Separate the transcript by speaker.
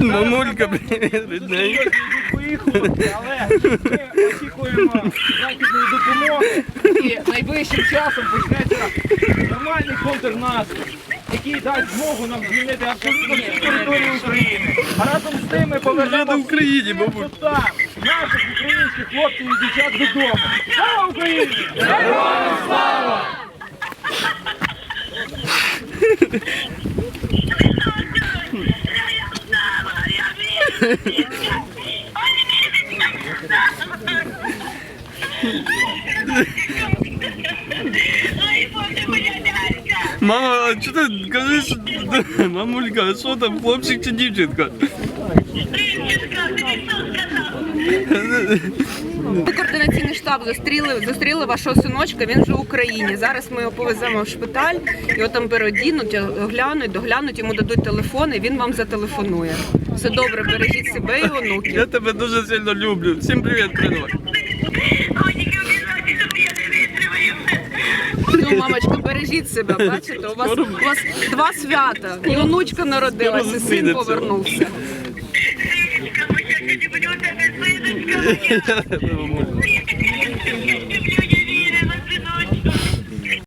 Speaker 1: Мамулька, привіт, рідненька.
Speaker 2: Поїхали, але ми очікуємо західної допомоги і найближчим часом почнеться нормальний контрнаступ, який дасть змогу нам звільнити абсолютно всю територію України. А разом з тим ми повернемо
Speaker 1: на Україні, бабуль.
Speaker 2: наших українських хлопців і дівчат додому. Слава Україні! Героям слава!
Speaker 1: Мама, а що ти кажеш? Мамулька, що там, хлопчик чи дівчинка?
Speaker 3: Ми Координаційний штаб зустріли, зустріли вашого синочка, він вже в Україні. Зараз ми його повеземо в шпиталь, його там переодінуть, оглянуть, доглянуть, йому дадуть телефон і він вам зателефонує. Все добре, бережіть себе і онуків.
Speaker 1: Я тебе дуже сильно люблю. Всім привіт, передавай.
Speaker 3: Ну, мамочка, бережіть себе, бачите, у вас, у вас два свята. І онучка народилася, і син повернувся.
Speaker 1: Мамуль.